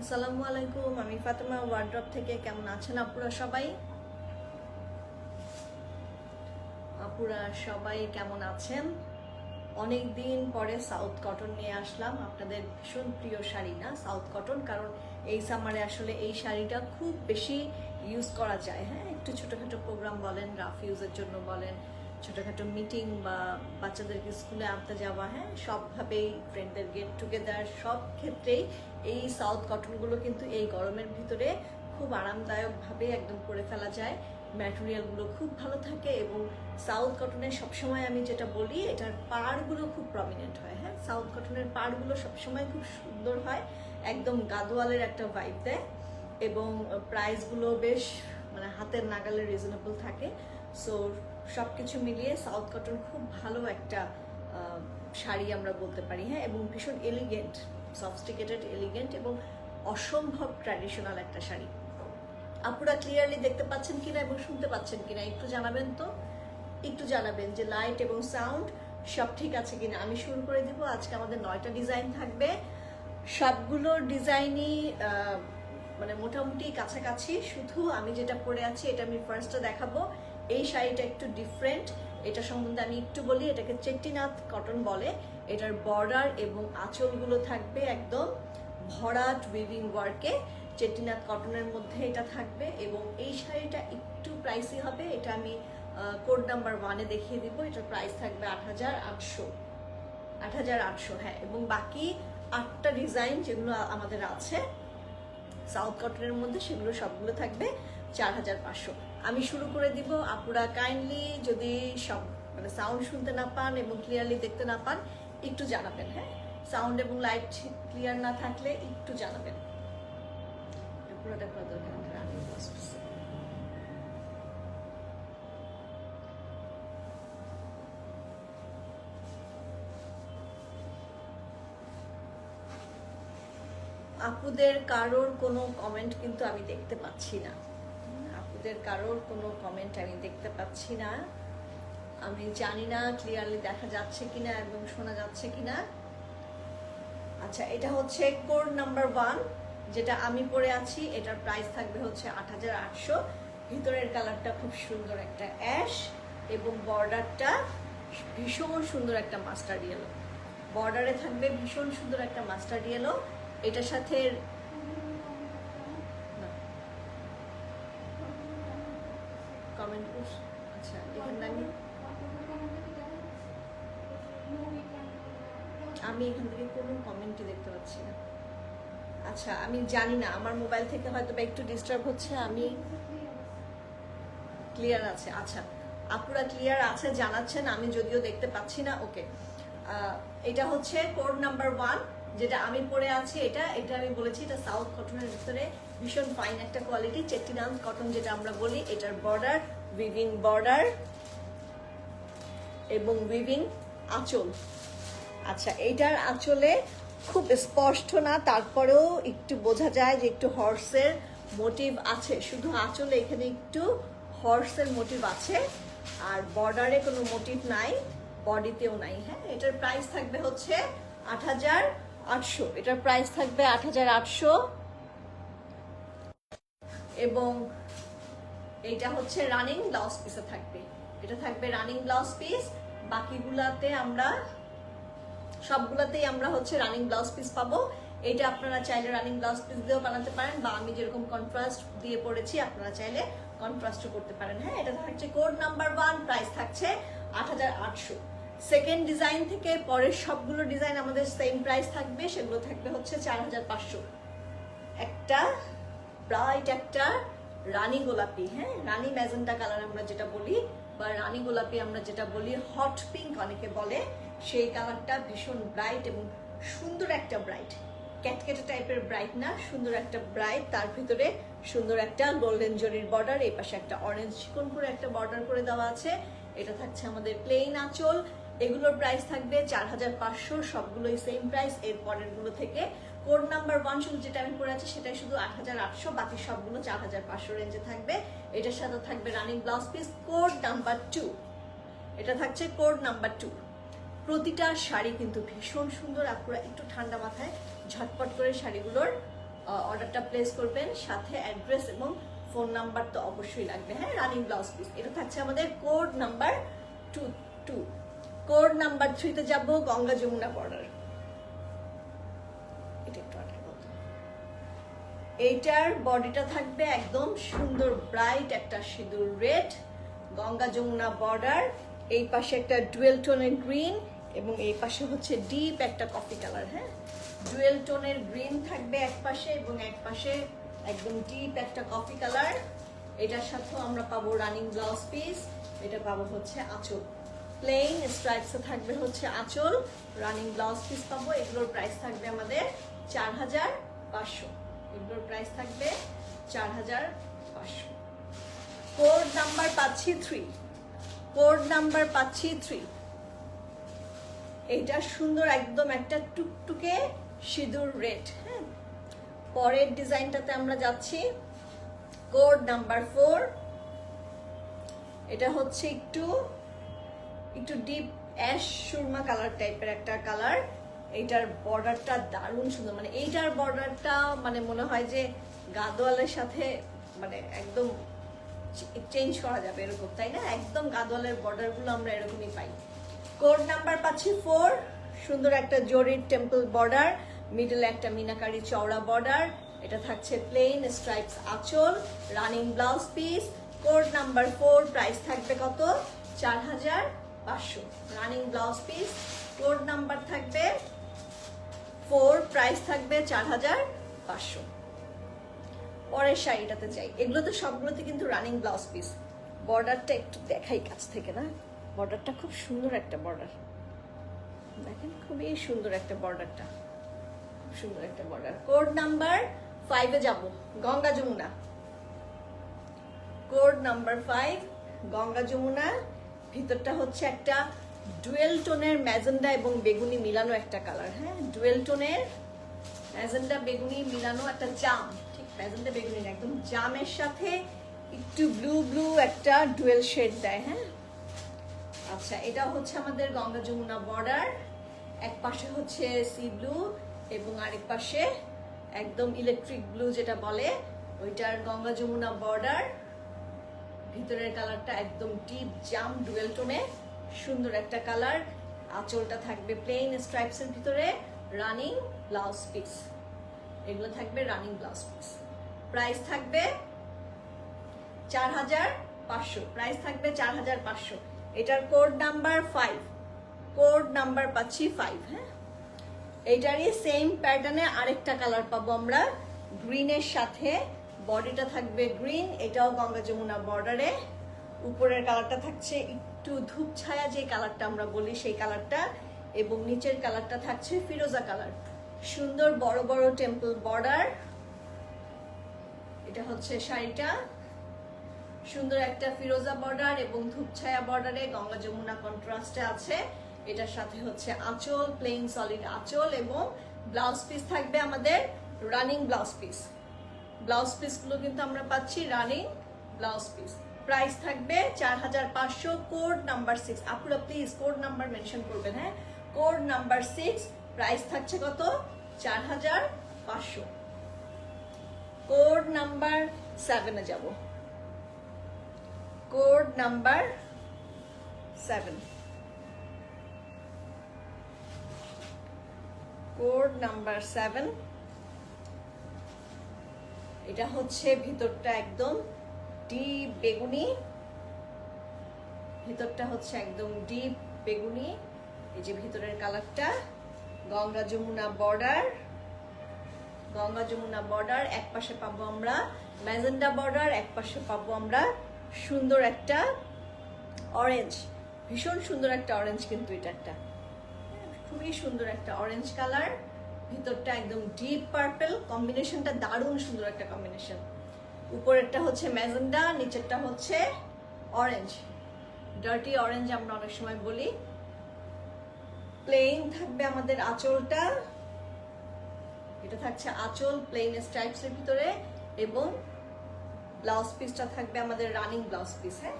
আসসালামু আলাইকুম আমি ফাতেমা ওয়ার্ড্রপ থেকে কেমন আছেন আপুরা সবাই? আপুরা সবাই কেমন আছেন? অনেক দিন পরে সাউথ কটন নিয়ে আসলাম। আপনাদের ভীষণ প্রিয় শাড়ি না সাউথ কটন? কারণ এই সামারে আসলে এই শাড়িটা খুব বেশি ইউজ করা যায়। হ্যাঁ একটু ছোটোখাটো প্রোগ্রাম বলেন রাফ ইউজের জন্য বলেন, ছোটোখাটো মিটিং বা বাচ্চাদেরকে স্কুলে আনতে যাওয়া হ্যাঁ সবভাবেই ফ্রেন্ডদের গেট টুগেদার সব ক্ষেত্রেই এই সাউথ কটনগুলো কিন্তু এই গরমের ভিতরে খুব আরামদায়কভাবে একদম করে ফেলা যায়। ম্যাটেরিয়ালগুলো খুব ভালো থাকে এবং সাউথ কটনের সবসময় আমি যেটা বলি, এটার পাড়গুলো খুব প্রমিনেন্ট হয় হ্যাঁ? সাউথ কটনের পাড়গুলো সবসময় খুব সুন্দর হয়, একদম গাদোয়ালের একটা ভাইব দেয় এবং প্রাইসগুলো বেশ মানে হাতের নাগালে রিজনেবল থাকে। সো সব কিছু মিলিয়ে সাউথ কটন খুব ভালো একটা শাড়ি আমরা বলতে পারি হ্যাঁ? এবং ভীষণ এলিগেন্ট সফস্টিকেটেড এলিগেন্ট এবং অসম্ভব ট্র্যাডিশনাল একটা শাড়ি। আপুরা ক্লিয়ারলি দেখতে পাচ্ছেন কিনা এবং শুনতে পাচ্ছেন কিনা, একটু জানাবেন তো? একটু জানাবেন যে লাইট এবং সাউন্ড সব ঠিক আছে কিনা। আমি শুরু করে দিব। আজকে আমাদের নয়টা ডিজাইন থাকবে। সবগুলো ডিজাইনই মানে মোটামুটি কাছাকাছি। শুধু আমি যেটা পরে আছি, এটা আমি ফার্স্টটা দেখাবো। এই শাড়িটা একটু ডিফারেন্ট এটা সম্বন্ধে আমি একটু বলি, এটাকে চেট্টিনাথ কটন বলে। এটার বর্ডার এবং আঁচলগুলো থাকবে একদম ভরাট উইভিং ওয়ার্কে চেট্টিনাথ কটনের মধ্যে এটা থাকবে এবং এই শাড়িটা একটু প্রাইসি হবে, এটা আমি কোড নাম্বার ওয়ানে দেখিয়ে দিব, এটার প্রাইস থাকবে আট হাজার আটশো। আট হাজার আটশো হ্যাঁ এবং বাকি আটটা ডিজাইন যেগুলো আমাদের আছে সাউথ কটনের মধ্যে সেগুলো সবগুলো থাকবে চার হাজার পাঁচশো। আমি শুরু করে দিব, আপুরা কাইন্ডলি যদি সব মানে সাউন্ড শুনতে না পান এবং ক্লিয়ারলি দেখতে না পান, একটু জানাবেন হ্যাঁ? সাউন্ড এবং লাইট ক্লিয়ার না থাকলে একটু জানাবেন। করা দরকার আমাদের আগে বসতেছে। আপুদের কারোর কোনো কমেন্ট কিন্তু আমি দেখতে পাচ্ছি না। আপুদের কারোর কোনো কমেন্ট আমি দেখতে পাচ্ছি না। আমি জানি না ক্লিয়ারলি দেখা যাচ্ছে কিনা এবং শোনা যাচ্ছে কিনা। আচ্ছা এটা হচ্ছে কোড নাম্বার ওয়ান যেটা আমি পরে আছি, এটার প্রাইস থাকবে হচ্ছে আট হাজার আটশো। ভিতরের কালারটা খুব সুন্দর একটা অ্যাশ এবং বর্ডারটা ভীষণ সুন্দর একটা মাস্টার ইয়েলো বর্ডারে থাকবে ভীষণ সুন্দর একটা মাস্টার ইয়েলো এটার সাথে কমেন্ট আচ্ছা আমি। এখান থেকে কোনো কমেন্টই দেখতে পাচ্ছি না। আচ্ছা আমি জানি না, আমার মোবাইল থেকে হয়তো বা একটু ডিস্টার্ব হচ্ছে, আমি ক্লিয়ার আছে। আচ্ছা আপুরা ক্লিয়ার আছে, জানাচ্ছেন, আমি যদিও দেখতে পাচ্ছি না ওকে এটা হচ্ছে কোড নাম্বার ওয়ান যেটা আমি পরে আছি, এটা এটা আমি বলেছি, এটা সাউথ কটনের ভিতরে ভীষণ ফাইন একটা কোয়ালিটি চেট্টিনাথ কটন যেটা আমরা বলি, এটার বর্ডার উইভিং বর্ডার এবং উইভিং আঁচল। আচ্ছা এইটার আঁচলে খুব স্পষ্ট না, তারপরেও একটু বোঝা যায় যে একটু হর্সের মোটিভ আছে। শুধু আঁচলে এখানে একটু হর্সের মোটিভ আছে, আর বর্ডারে কোনো মোটিভ নাই বডিতেও নাই। হ্যাঁ এটার প্রাইস থাকবে হচ্ছে আট হাজার আটশো। এটার প্রাইস থাকবে আট হাজার আটশো। এবং এইটা হচ্ছে রানিং ব্লাউজ পিসে থাকবে। এটা থাকবে রানিং ব্লাউজ পিস বাকিগুলাতে আমরা সবগুলাতেই আমরা হচ্ছে রানিং ব্লাউজ পিস পাবো। এটা আপনারা চাইলে রানিং ব্লাউজ পিস দিয়েও বানাতে পারেন বা আমি যেরকম কন্ট্রাস্ট দিয়ে পড়েছি আপনারা চাইলে কন্ট্রাস্টও করতে পারেন। হ্যাঁ এটা থাকছে কোড নাম্বার ওয়ান প্রাইস থাকছে আট হাজার আটশো। সেকেন্ড ডিজাইন থেকে পরের সবগুলো ডিজাইন আমাদের সেম প্রাইস থাকবে, সেগুলো থাকবে হচ্ছে চার হাজার পাঁচশো। একটা ব্রাইট একটা রানী গোলাপি হ্যাঁ রানী ম্যাজেন্টা কালার আমরা যেটা বলি বা রানী গোলাপি আমরা যেটা বলি হট পিঙ্ক অনেকে বলে, সেই কালারটা ভীষণ ব্রাইট এবং সুন্দর একটা ব্রাইট ক্যাটকেটে টাইপের ব্রাইট না, সুন্দর একটা ব্রাইট তার ভিতরে সুন্দর একটা গোল্ডেন জরির বর্ডার এই পাশে একটা অরেঞ্জ চিকন করে একটা বর্ডার করে দেওয়া আছে। এটা থাকছে আমাদের প্লেন আঁচল। এগুলোর প্রাইস থাকবে চার হাজার পাঁচশো, সবগুলোই সেম প্রাইস এর পরেরগুলো থেকে কোড নাম্বার ওয়ান শুধু যেটা আমি পরে আছি সেটাই শুধু আট হাজার আটশো, বাকি সবগুলো চার হাজার পাঁচশো রেঞ্জে থাকবে। এটার সাথে থাকবে running blouse piece code number two এটা থাকছে কোড নাম্বার টু প্রতিটা শাড়ি কিন্তু ভীষণ সুন্দর আপনারা একটু ঠান্ডা মাথায় ঝটপট করে শাড়িগুলোর অর্ডারটা প্লেস করবেন। সাথে অ্যাড্রেস এবং ফোন নাম্বার তো অবশ্যই লাগবে। হ্যাঁ রানিং ব্লাউজ পিস এটা থাকছে আমাদের code number two two code number থ্রিতে যাব গঙ্গা যমুনা বর্ডার এটা একটু এইটার বডিটা থাকবে একদম সুন্দর ব্রাইট একটা সিঁদুর রেড গঙ্গা যমুনা বর্ডার এই পাশে একটা ডুয়েল টোনের গ্রিন এবং এই পাশে হচ্ছে ডিপ একটা কফি কালার হ্যাঁ? ডুয়েল টোনের গ্রিন থাকবে এক পাশে এবং এক পাশে একদম ডিপ একটা কফি কালার এটার সাথেও আমরা পাবো রানিং ব্লাউজ পিস এটা পাবো হচ্ছে আঁচল। প্লেন স্ট্রাইপসে থাকবে হচ্ছে আঁচল রানিং ব্লাউজ পিস পাবো, এগুলোর প্রাইস থাকবে আমাদের চার হাজার পাঁচশো। এগুলোর প্রাইস থাকবে চার হাজার পাঁচশো। কোড নাম্বার পাচ্ছি থ্রি কোড নাম্বার পাচ্ছি থ্রি এইটা সুন্দর একদম একটা টুকটুকে সিঁদুর রেড হ্যাঁ? পরের ডিজাইনটাতে আমরা যাচ্ছি। কোড নাম্বার ফোর এটা হচ্ছে একটু একটু ডিপ অ্যাশ সুরমা কালার টাইপের একটা কালার এইটার বর্ডারটা দারুণ সুন্দর। মানে এইটার বর্ডারটা মানে মনে হয় যে গাদোয়ালের সাথে মানে একদম চেঞ্জ করা যাবে এরকম, তাই না? একদম গাদোয়ালের বর্ডারগুলো আমরা এরকমই পাই। কোড নাম্বার পাচ্ছি ফোর সুন্দর একটা জরির টেম্পল বর্ডার মিডলে একটা মিনাকারি চওড়া বর্ডার এটা থাকছে প্লেন স্ট্রাইপস আঁচল running blouse piece code number four price থাকবে কত? চার হাজার পাঁচশো। Running blouse piece code number থাকবে ফোর প্রাইস থাকবে চার হাজার পাঁচশো। পরের শাড়িটাতে চাই এগুলো তো সবগুলোতে কিন্তু রানিং ব্লাউজ পিস বর্ডারটা একটু দেখাই কাছ থেকে, না? বর্ডারটা খুব সুন্দর একটা বর্ডার দেখেন, খুবই সুন্দর একটা বর্ডারটা খুব সুন্দর একটা বর্ডার কোড নাম্বার ফাইভে যাব, Ganga Jamuna. Code number five Ganga Jamuna. ভিতরটা হচ্ছে একটা ডুয়েল টোনের ম্যাজেন্ডা এবং বেগুনি মিলানো একটা কালার হ্যাঁ? ডুয়েল টোনের ম্যাজেন্ডা, বেগুনি মিলানো একটা জাম, ঠিক? ম্যাজেন্ডা, বেগুনি না, একদম জামের সাথে একটু ব্লু ব্লু একটা ডুয়েল শেড দেয় হ্যাঁ? আচ্ছা এটা হচ্ছে আমাদের গঙ্গা যমুনা বর্ডার এক পাশে হচ্ছে সি ব্লু এবং আরেক পাশে একদম ইলেকট্রিক ব্লু যেটা বলে, ওইটার গঙ্গা যমুনা বর্ডার ভিতরের কালারটা একদম ডিপ জাম, ডুয়েল টোনে। সুন্দর একটা কালার। আঁচলটা থাকবে প্লেন স্ট্রাইপসের ভিতরে রানিং ব্লাউজ পিস এগুলো থাকবে রানিং ব্লাউজ পিস প্রাইস থাকবে চার হাজার পাঁচশো। প্রাইস থাকবে চার হাজার পাঁচশো। এটার code number five code number পাচ্ছি ফাইভ হ্যাঁ? এইটারই সেম প্যাটার্নে আরেকটা কালার পাবো আমরা। গ্রিনের সাথে। বডিটা থাকবে গ্রিন এটাও গঙ্গা যমুনা বর্ডারে উপরের কালারটা থাকছে একটু ধূপ ছায়া যে কালারটা আমরা বলি সেই কালারটা, এবং নিচের কালারটা থাকছে ফিরোজা কালার। সুন্দর বড় বড় টেম্পল বর্ডার। এটা হচ্ছে শাড়িটা। সুন্দর একটা ফিরোজা বর্ডার এবং ধূপছায়া বর্ডারে গঙ্গা যমুনা কন্ট্রাস্টে আছে। এটার সাথে হচ্ছে আঁচল প্লেন সলিড আঁচল এবং ব্লাউজ পিস থাকবে আমাদের রানিং ব্লাউজ পিস ব্লাউজ পিসগুলো কিন্তু আমরা পাচ্ছি রানিং ব্লাউজ পিস প্রাইস থাকবে চার হাজার পাঁচশো কোড নাম্বার সিক্স আপনারা প্লিজ কোড নাম্বার মেনশন করবেন হ্যাঁ? কোড নাম্বার সিক্স প্রাইস থাকছে কত? চার হাজার পাঁচশো কোড নাম্বার সেভেনে যাব। Code number seven code number seven এটা হচ্ছে ভিতরটা একদম ডিপ বেগুনি, ভিতরটা হচ্ছে একদম ডিপ বেগুনি, এই যে ভিতরের কালারটা, গঙ্গা যমুনা বর্ডার গঙ্গা যমুনা বর্ডার এক পাশে পাবো আমরা ম্যাজেন্ডা বর্ডার এক পাশে পাবো আমরা সুন্দর একটা অরেঞ্জ ভীষণ সুন্দর একটা অরেঞ্জ কিন্তু এটা একটা খুবই সুন্দর একটা অরেঞ্জ কালার ভিতরটা একদম ডিপ পার্পল কম্বিনেশনটা দারুণ সুন্দর একটা কম্বিনেশন উপরেরটা হচ্ছে ম্যাজেন্ডা, নিচেরটা হচ্ছে অরেঞ্জ ডার্টি অরেঞ্জ আমরা অনেক সময় বলি। প্লেন থাকবে আমাদের আঁচলটা। এটা থাকছে আঁচল প্লেন স্ট্রাইপস এর ভিতরে এবং ব্লাউজ পিসটা থাকবে আমাদের রানিং ব্লাউজ পিস হ্যাঁ?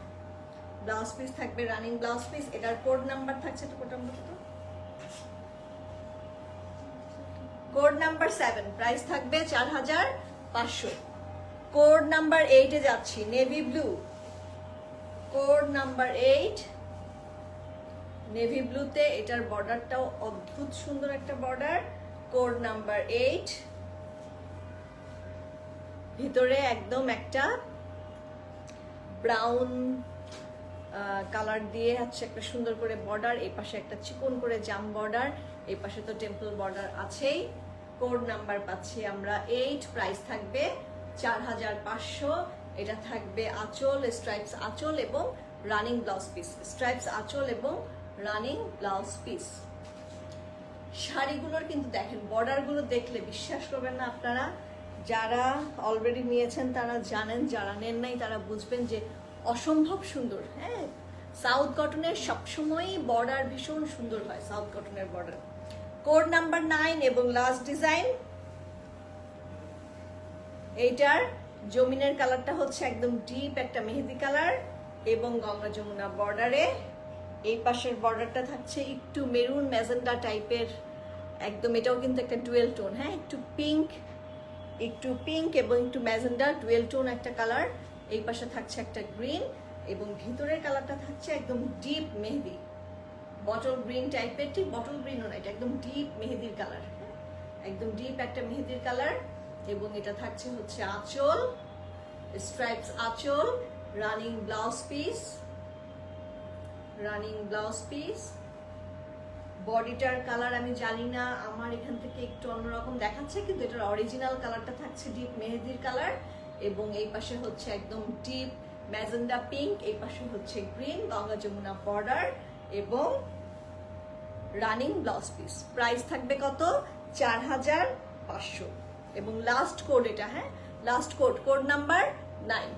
ব্লাউজ পিস থাকবে রানিং ব্লাউজ পিস এটার কোড নাম্বার থাকছে তো কোড নাম্বার কত? কোড নাম্বার সেভেন প্রাইস থাকবে চার হাজার পাঁচশো। কোড নাম্বার এইটে যাচ্ছি, navy blue. Code number eight, navy ব্লুতে এটার বর্ডারটাও অদ্ভুত সুন্দর একটা বর্ডার। কোড নাম্বার এইট, ভিতরে একদম একটা ব্রাউন কালার দিয়ে হচ্ছে একটা সুন্দর করে বর্ডার, এই পাশে একটা চিকন করে জাম বর্ডার, এই পাশে তো টেম্পল বর্ডার আছেই। কোড নাম্বার পাচ্ছি আমরা, এইট, প্রাইস থাকবে চার হাজার পাঁচশো। এটা থাকবে আঁচল স্ট্রাইপস আঁচল এবং রানিং ব্লাউজ পিস স্ট্রাইপস আঁচল এবং রানিং ব্লাউজ পিস শাড়িগুলোর কিন্তু দেখেন বর্ডারগুলো দেখলে বিশ্বাস করবেন না আপনারা। যারা অলরেডি নিয়েছেন তারা জানেন, যারা নেন নাই তারা বুঝবেন যে অসম্ভব সুন্দর হ্যাঁ? সাউথ কটনের সবসময়ই বর্ডার ভীষণ সুন্দর হয় সাউথ কটনের বর্ডার কোড নাম্বার নাইন এবং লাস্ট ডিজাইন এইটার জমিনের কালারটা হচ্ছে একদম ডিপ একটা মেহেদি কালার এবং গঙ্গা যমুনা বর্ডারে এই পাশের বর্ডারটা থাকছে একটু মেরুন ম্যাজেন্ডা টাইপের একদম এটাও কিন্তু একটা ডুয়েল টোন হ্যাঁ? একটু পিঙ্ক একটু পিঙ্ক এবং একটু ম্যাজেন্ডা ডুয়েল টোন একটা কালার এই পাশে থাকছে একটা গ্রিন এবং ভিতরের কালারটা থাকছে একদম ডিপ মেহেদি। বটল গ্রিন টাইপের ঠিক? বটল গ্রিনও না, এটা একদম ডিপ মেহেদির কালার একদম ডিপ একটা মেহেদির কালার এবং এটা থাকছে হচ্ছে আঁচল স্ট্রাইপস আঁচল running blouse piece running blouse piece বডিটার colour আমি জানি না, আমার এখান থেকে একটু অন্যরকম দেখাচ্ছে, কিন্তু এটার অরিজিনাল কালারটা থাকছে ডিপ মেহেদির কালার এবং এই পাশে হচ্ছে একদম ডিপ ম্যাজেন্ডা পিঙ্ক এই পাশে হচ্ছে গ্রিন গঙ্গা যমুনা বর্ডার এবং রানিং ব্লাউজ পিস প্রাইস থাকবে কত? চার হাজার পাঁচশো। এবং লাস্ট কোড এটা হ্যাঁ? Last code code number nine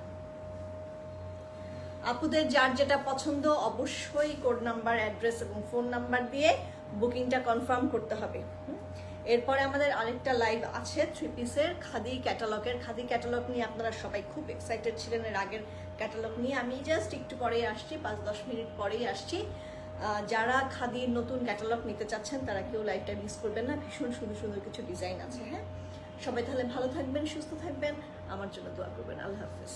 আপুদের যার যেটা পছন্দ অবশ্যই কোড নাম্বার অ্যাড্রেস এবং ফোন নাম্বার দিয়ে বুকিংটা কনফার্ম করতে হবে। এরপরে আমাদের আরেকটা লাইভ আছে থ্রি পিসের খাদি ক্যাটালগের খাদি ক্যাটালগ নিয়ে আপনারা সবাই খুব এক্সাইটেড ছিলেন এর আগের ক্যাটালগ নিয়ে। আমি জাস্ট একটু পরেই আসছি, পাঁচ দশ মিনিট পরেই আসছি। যারা খাদির নতুন ক্যাটালগ নিতে চাচ্ছেন, তারা কেউ লাইভটা মিস করবেন না। ভীষণ সুন্দর সুন্দর কিছু ডিজাইন আছে হ্যাঁ? সবাই তাহলে ভালো থাকবেন সুস্থ থাকবেন। আমার জন্য দোয়া করবেন। আল্লাহ হাফিজ।